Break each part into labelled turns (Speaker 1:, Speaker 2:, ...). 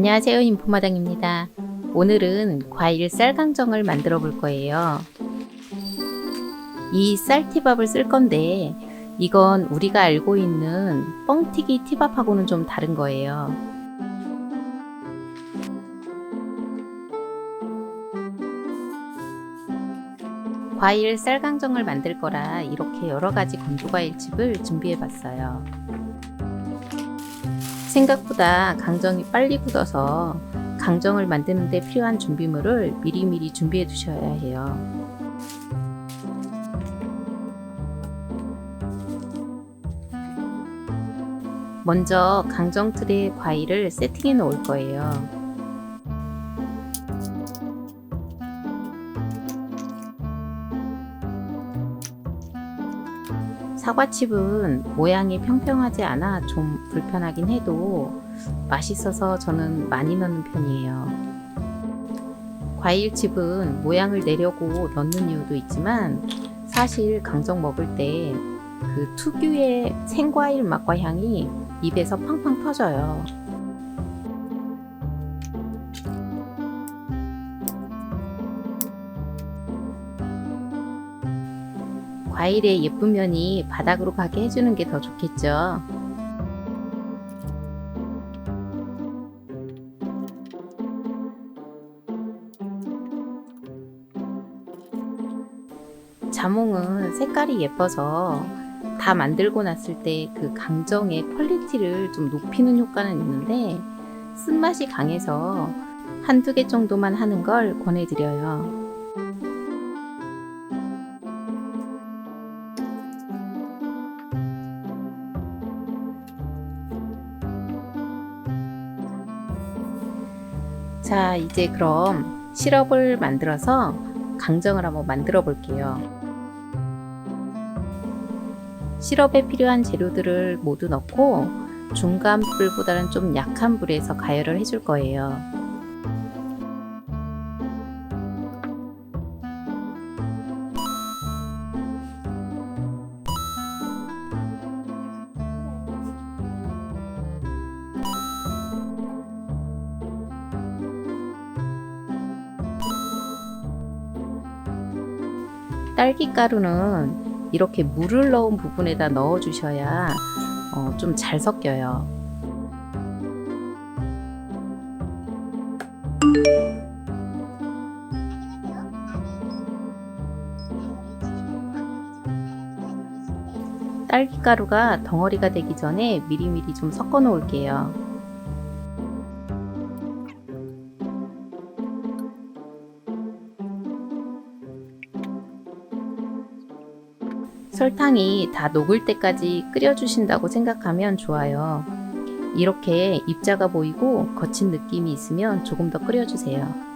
Speaker 1: 안녕하세요 인포마당입니다. 오늘은 과일 쌀강정을 만들어 볼 거예요. 이 쌀티밥을 쓸 건데 이건 우리가 알고 있는 뻥튀기 티밥하고는 좀 다른 거예요. 과일 쌀강정을 만들 거라 이렇게 여러 가지 건조과일칩을 준비해 봤어요. 생각보다 강정이 빨리 굳어서 강정을 만드는 데 필요한 준비물을 미리미리 준비해 두셔야 해요. 먼저 강정 틀에 과일을 세팅해 놓을 거예요. 사과칩은 모양이 평평하지 않아 좀 불편하긴 해도 맛있어서 저는 많이 넣는 편이에요. 과일칩은 모양을 내려고 넣는 이유도 있지만 사실 강정 먹을 때 그 특유의 생과일 맛과 향이 입에서 팡팡 터져요. 과일의 예쁜 면이 바닥으로 가게 해주는 게 더 좋겠죠. 자몽은 색깔이 예뻐서 다 만들고 났을 때그 강정의 퀄리티를 좀 높이는 효과는 있는데 쓴맛이 강해서 한두 개 정도만 하는 걸 권해드려요. 자, 이제 그럼 시럽을 만들어서 강정을 한번 만들어 볼게요. 시럽에 필요한 재료들을 모두 넣고 중간 불보다는 좀 약한 불에서 가열을 해줄 거예요. 딸기 가루는 이렇게 물을 넣은 부분에다 넣어 주셔야 어, 좀 잘 섞여요. 딸기 가루가 덩어리가 되기 전에 미리미리 좀 섞어 놓을게요. 설탕이 다 녹을 때까지 끓여주신다고 생각하면 좋아요. 이렇게 입자가 보이고 거친 느낌이 있으면 조금 더 끓여주세요.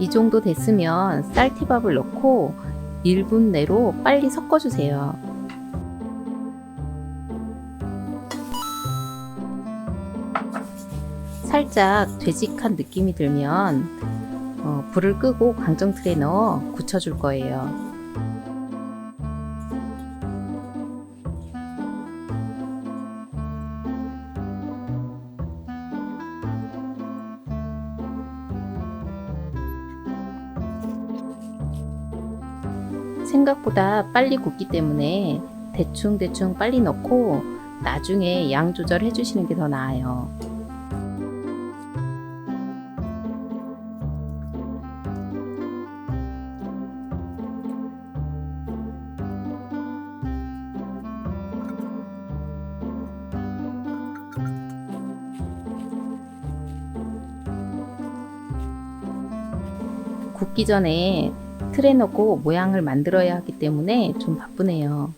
Speaker 1: 이 정도 됐으면 쌀티밥을 넣고 1분 내로 빨리 섞어주세요. 살짝 되직한 느낌이 들면 어, 불을 끄고 강정 틀에 넣어 굳혀줄 거예요. 생각보다 빨리 굳기 때문에 대충대충 빨리 넣고 나중에 양 조절해 주시는 게 더 나아요. 굽기 전에 틀에 넣고 모양을 만들어야 하기 때문에 좀 바쁘네요.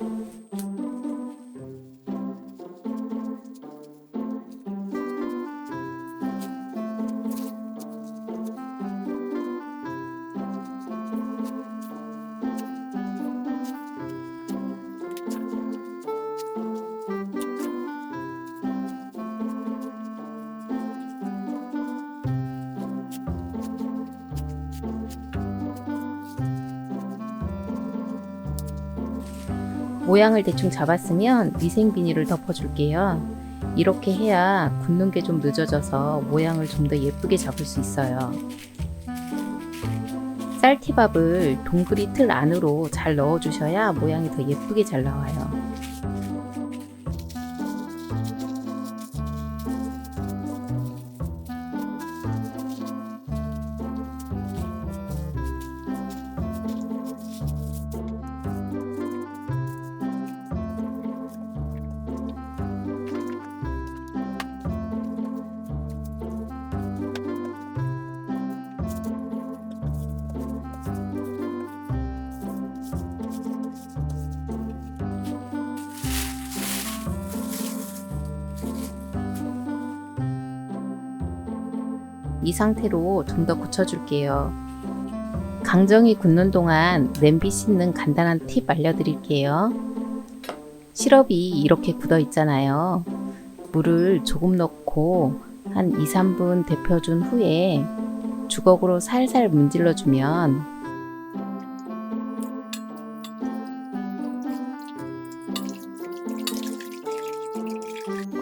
Speaker 1: 모양을 대충 잡았으면 위생 비닐을 덮어줄게요. 이렇게 해야 굽는 게 좀 늦어져서 모양을 좀 더 예쁘게 잡을 수 있어요. 쌀티밥을 동그리 틀 안으로 잘 넣어주셔야 모양이 더 예쁘게 잘 나와요. 이 상태로 좀더 굳혀줄게요. 강정이 굳는 동안 냄비 씻는 간단한 팁 알려드릴게요. 시럽이 이렇게 굳어 있잖아요. 물을 조금 넣고 한 2, 3분 데펴준 후에 주걱으로 살살 문질러 주면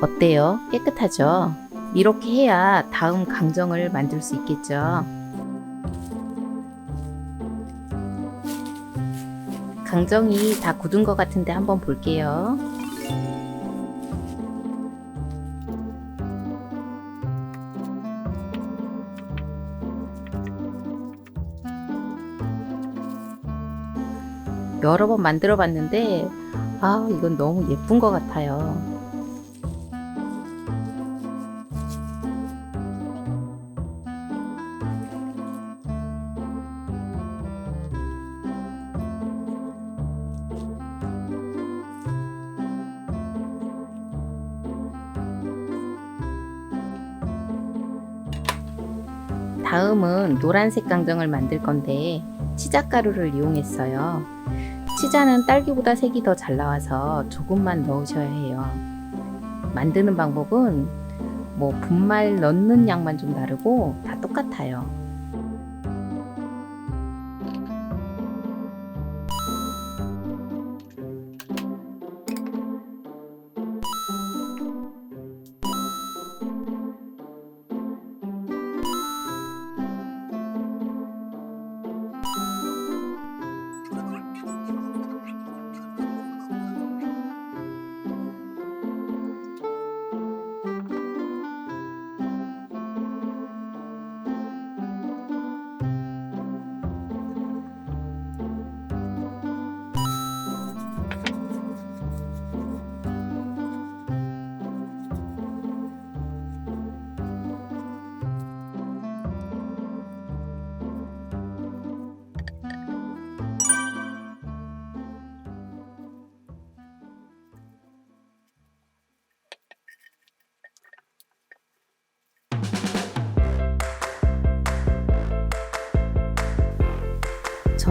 Speaker 1: 어때요? 깨끗하죠? 이렇게 해야 다음 강정을 만들 수 있겠죠. 강정이 다 굳은 것 같은데 한번 볼게요. 여러 번 만들어 봤는데, 아, 이건 너무 예쁜 것 같아요. 다음은 노란색 강정을 만들 건데 치자 가루를 이용했어요. 치자는 딸기보다 색이 더 잘 나와서 조금만 넣으셔야 해요. 만드는 방법은 뭐 분말 넣는 양만 좀 다르고 다 똑같아요.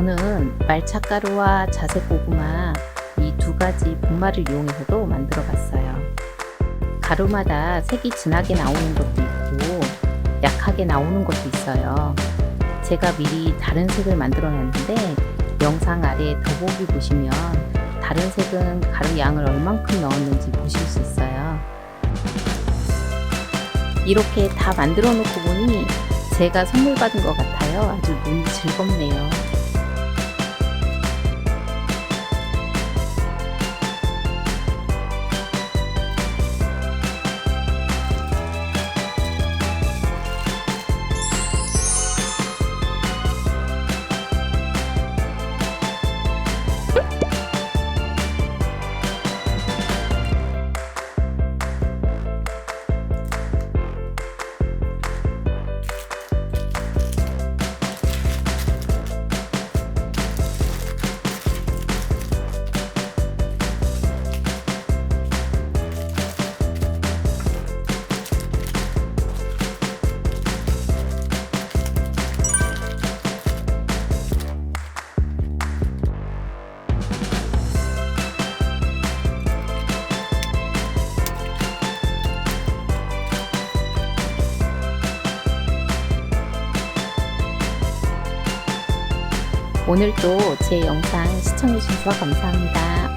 Speaker 1: 저는 말차가루와 자색 고구마 이 두 가지 분말을 이용해서도 만들어 봤어요. 가루마다 색이 진하게 나오는 것도 있고 약하게 나오는 것도 있어요. 제가 미리 다른 색을 만들어 놨는데 영상 아래 더보기 보시면 다른 색은 가루 양을 얼만큼 넣었는지 보실 수 있어요. 이렇게 다 만들어 놓고 보니 제가 선물 받은 것 같아요. 아주 눈이 즐겁네요. 오늘도 제 영상 시청해주셔서 감사합니다.